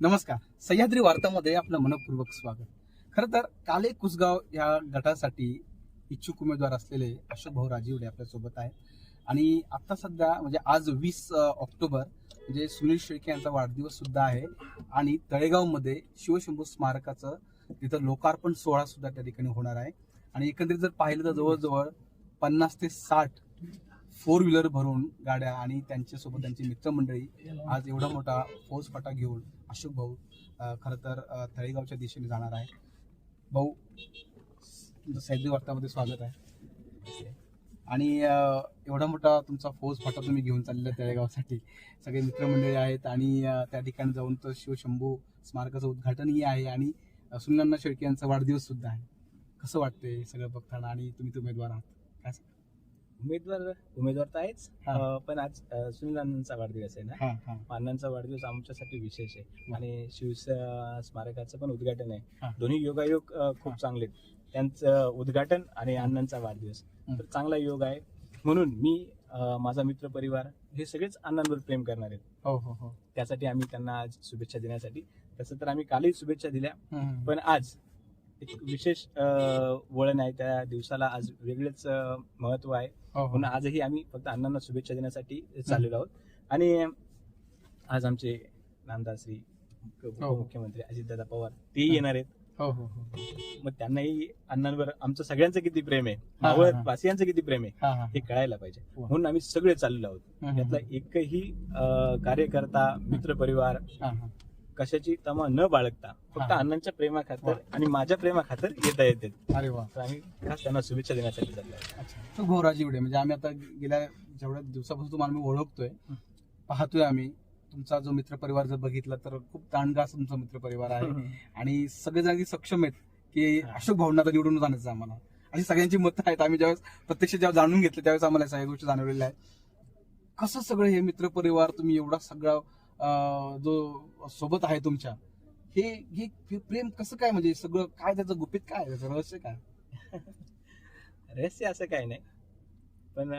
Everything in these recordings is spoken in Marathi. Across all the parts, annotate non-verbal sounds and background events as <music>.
नमस्कार. सह्याद्री वार्तामध्ये आपलं मनपूर्वक स्वागत. खरं तर काले कुसगाव या गटासाठी इच्छुक उमेदवार असलेले अशोक भाऊ राजीवडे आपल्यासोबत आहेत. आणि आता सध्या म्हणजे आज वीस ऑक्टोबर म्हणजे सुनील शेळके यांचा वाढदिवस सुद्धा आहे. आणि तळेगावमध्ये शिवशंभू स्मारकाचं तिथं लोकार्पण सोहळा सुद्धा त्या ठिकाणी होणार आहे. आणि एकंदरीत जर पाहिलं तर जवळजवळ पन्नास ते साठ फोर व्हीलर भरून गाड्या आणि त्यांच्यासोबत त्यांची मित्रमंडळी आज एवढा मोठा फौज घेऊन अशोक भाऊ अ, खरं तर तळेगावच्या दिशेने जाणार आहे भाऊ सैद्य वार्तामध्ये स्वागत आहे. आणि एवढा मोठा तुमचा फौज फाटा तुम्ही घेऊन चाललेला आहे तळेगावसाठी. सगळे मित्रमंडळी आहेत आणि त्या ठिकाणी जाऊन तर शिवशंभू स्मारकाचं उद्घाटनही आहे आणि अ, सुनीलांना शेळके यांचा वाढदिवस सुद्धा आहे. कसं वाटतंय सगळं बघताना आणि तुम्ही उमेदवार आहात. काय उमेदवार उमेदवार तर आहेच हा. अं, पण आज अं, सुनील अण्णांचा वाढदिवस आहे ना हा हा अण्णांचा वाढदिवस आमच्यासाठी विशेष आहे. आणि शिव स्मारकाचं पण उद्घाटन हा. आहे दोन्ही योगायोग अं, खूप हा. चांगले आहेत. त्यांचं उद्घाटन आणि अण्णांचा वाढदिवस हं. तर चांगला योग आहे म्हणून मी अं, माझा मित्र परिवार हे सगळेच अण्णांवर प्रेम करणार आहेत हो हो हो त्यासाठी आम्ही त्यांना आज शुभेच्छा देण्यासाठी तसं तर आम्ही कालही शुभेच्छा दिल्या हम्म. पण आज एक विशेष अं, वळण आहे. त्या दिवसाला आज वेगळेच अं, महत्त्व आहे. हो हो. म्हणून आजही आम्ही फक्त अण्णांना शुभेच्छा देण्यासाठी चाललेलो आहोत. आणि आज आमचे नामदार श्री उपमुख्यमंत्री अजितदादा पवार तेही येणार आहेत. हो हो हो. मग त्यांनाही अण्णांवर आमचं सगळ्यांचं किती प्रेम आहे हा, मावळ हा. वासियांचं किती प्रेम आहे हा हा हे. कळायला पाहिजे. म्हणून आम्ही सगळे चाललेलो आहोत. हम्म. यातला एकही अं, कार्यकर्ता मित्रपरिवार हा, हा. कशाची तमा न बाळगता फक्त हा. अण्णांच्या वा. प्रेमाखातर आणि माझ्या प्रेमाखातर येता येते. अरे वा. तर आम्ही खास त्यांना शुभेच्छा देण्यासाठी चाललो आहोत. अच्छा. तो घोराजी एवढे म्हणजे आम्ही आता गेल्या जेवढ्या दिवसापासून तुम्हाला मी ओळखतोय पाहतोय आम्ही. तुमचा जो मित्रपरिवार जर बघितला तर खूप ताणगास तुमचा मित्रपरिवार आहे. आणि सगळे जागी सक्षम आहेत की हा. अशोक भाऊंना आता निवडून जाण्याचं आम्हाला. अशी सगळ्यांची मतं आहेत. आम्ही ज्यावेळेस प्रत्यक्ष जेव्हा जाणून घेतलं त्यावेळेस आम्हाला या सगळ्या गोष्टी जाणवलेल्या आहेत. कसं सगळं हे मित्रपरिवार तुम्ही एवढा सगळा जो सोबत आहे तुमच्या हे हे प्रेम कसं काय म्हणजे सगळं काय त्याचं गुपित काय? त्याचं रहस्य काय? <laughs> रहस्य असं काही नाही. पण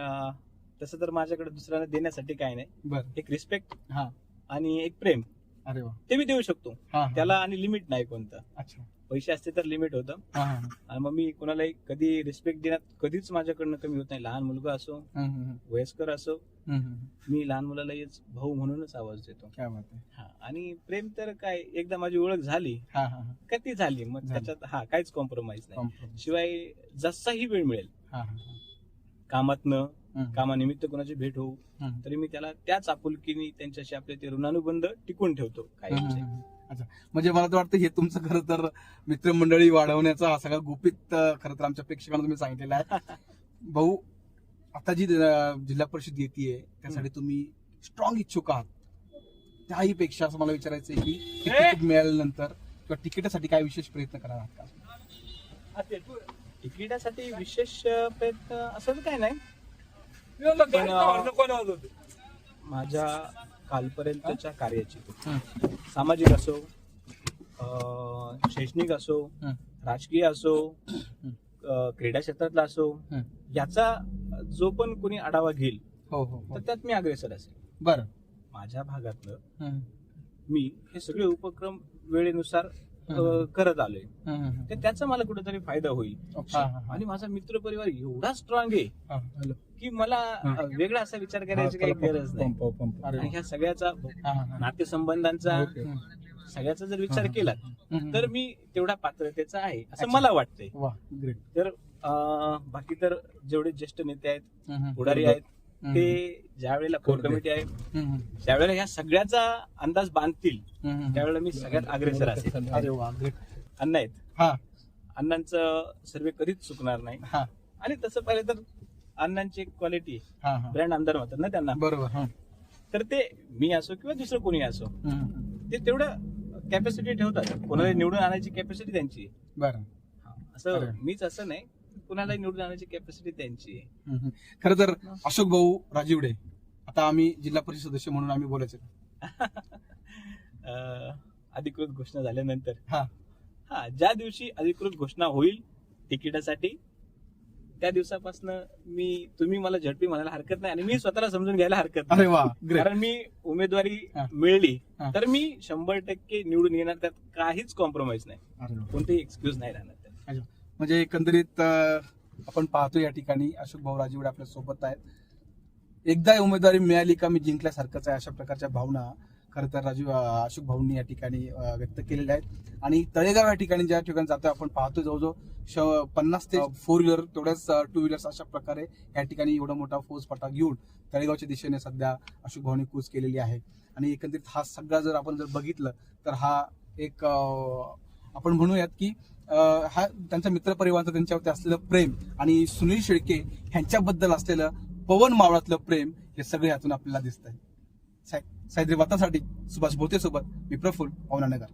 तसं तर माझ्याकडे दुसऱ्यांना देण्यासाठी काही नाही. बरं. एक रिस्पेक्ट हा. आणि एक प्रेम. अरे वा. ते मी देऊ शकतो. हा हा. त्याला आणि लिमिट नाही कोणतं. पैसे असते तर लिमिट होतं आणि मग मी कोणालाही कधी रिस्पेक्ट देण्यात कधीच माझ्याकडनं कमी होत नाही लहान मुलगा असो. वयस्कर असो. मी लहान मुलाला भाऊ म्हणूनच आवाज देतो हा आणि प्रेम तर काय एकदा माझी ओळख झाली हा हा हा का ती झाली मग. त्याच्यात हा काहीच कॉम्प्रोमाइज नाही. शिवाय जसाही वेळ मिळेल. कामातनं. कामानिमित्त कोणाची भेट होऊ. तरी मी त्याला त्याच आपुलकीने त्यांच्याशी आपले ते ऋणानुबंध टिकून ठेवतो कायमचे हम्म. अच्छा. म्हणजे मला तर वाटतं हे तुमचं खरं तर मित्रमंडळी वाढवण्याचा हा सगळा गुपित खरं तर आमच्या प्रेक्षकांना तुम्ही सांगितलेला आहे. भाऊ आता जी जिल्हा परिषद येते त्यासाठी तुम्ही स्ट्रॉंग इच्छुक आहात. त्याही पेक्षा असं मला विचारायचं आहे की तिकीट मिळाल्यानंतर किंवा तिकिटासाठी काय विशेष प्रयत्न करणार आहात का? तिकिटासाठी विशेष प्रयत्न असं काय नाही. माझ्या कालपर्यंतच्या कार्याची. सामाजिक असो शैक्षणिक असो. राजकीय असो क्रीडा क्षेत्रातला असो. याचा जो पण कोणी आढावा घेईल हो हो हो तर त्यात मी अग्रेसर असेल बरं माझ्या भागातलं. मी हे सगळे उपक्रम वेळेनुसार अं. करत आलोय तर त्याचा मला कुठेतरी फायदा होईल हा. आणि माझा मित्र परिवार एवढा स्ट्रॉंग आहे. की मला. अं, वेगळा असा विचार करायची काही गरज नाही आणि ह्या सगळ्याचा. नातेसंबंधांचा. सगळ्याचा जर विचार हा. केला. तर मी तेवढा पात्रतेचा आहे असं अच्छा. मला वाटतंय तर अं, बाकी तर जेवढे ज्येष्ठ नेते आहेत. पुढारी आहेत. ते ज्या वेळेला कोर कमिटी आहे. त्यावेळेला ह्या सगळ्याचा अंदाज बांधतील. त्यावेळेला मी सगळ्यात अग्रेसर असेल. अण्णा आहेत. अण्णांचं सर्वे कधीच चुकणार नाही. आणि तसं पाहिलं तर अण्णांची क्वालिटी ब्रँड आमदार म्हणतात ना त्यांना. बरोबर हा. तर ते मी असो किंवा दुसरं कोणी असो. ते तेवढं कॅपॅसिटी ठेवतात. कोणाला निवडून आणायची कॅपॅसिटी त्यांची. बरं. असं. मीच असं नाही. कुणाला निवडून आणायची कॅपॅसिटी त्यांची आहे. खरं तर अशोक भाऊ राजीवडे आता आम्ही जिल्हा परिषद सदस्य म्हणून आम्ही बोलायचं <laughs> अं, अधिकृत घोषणा झाल्यानंतर हा हा ज्या दिवशी अधिकृत घोषणा होईल तिकिटासाठी त्या दिवसापासून मी तुम्ही मला झडपी म्हणायला हरकत नाही आणि मी स्वतःला समजून घ्यायला हरकत अरे नाही वा ग्रेट कारण मी उमेदवारी हा. मिळली हा. तर मी शंभर टक्के निवडून येणार त्यात काहीच कॉम्प्रोमाइज नाही अरे वा. कोणतेही एक्सक्यूज नाही राहणार त्यात. म्हणजे एकंदरीत आपण पाहतो या ठिकाणी अशोक भाऊ राजीवडे आपल्यासोबत आहेत. एकदा उमेदवारी मिळाली का मी जिंकल्यासारखंच आहे अशा प्रकारच्या भावना खरं तर राजीव अशोक भाऊंनी या ठिकाणी व्यक्त केलेल्या आहेत. आणि तळेगाव या ठिकाणी ज्या ठिकाणी जातो आपण पाहतो जवळजवळ श- पन्नास ते फोर व्हीलर तेवढ्याच टू व्हीलर्स अशा प्रकारे या ठिकाणी एवढा मोठा फौजफाटा घेऊन तळेगावच्या दिशेने सध्या अशोक भाऊनी कूच केलेली आहे. आणि एकंदरीत हा सगळा जर आपण जर बघितलं तर हा एक आपण म्हणूयात की हा त्यांच्या मित्रपरिवारचं त्यांच्यावरती असलेलं प्रेम आणि सुनील शेळके ह्यांच्याबद्दल असलेलं पवन मावळातलं प्रेम हे सगळे यातून आपल्याला दिसतंय. सायद्री वातासाठी सुभाष भोते सोबत मी प्रफुल्ल पवनानगर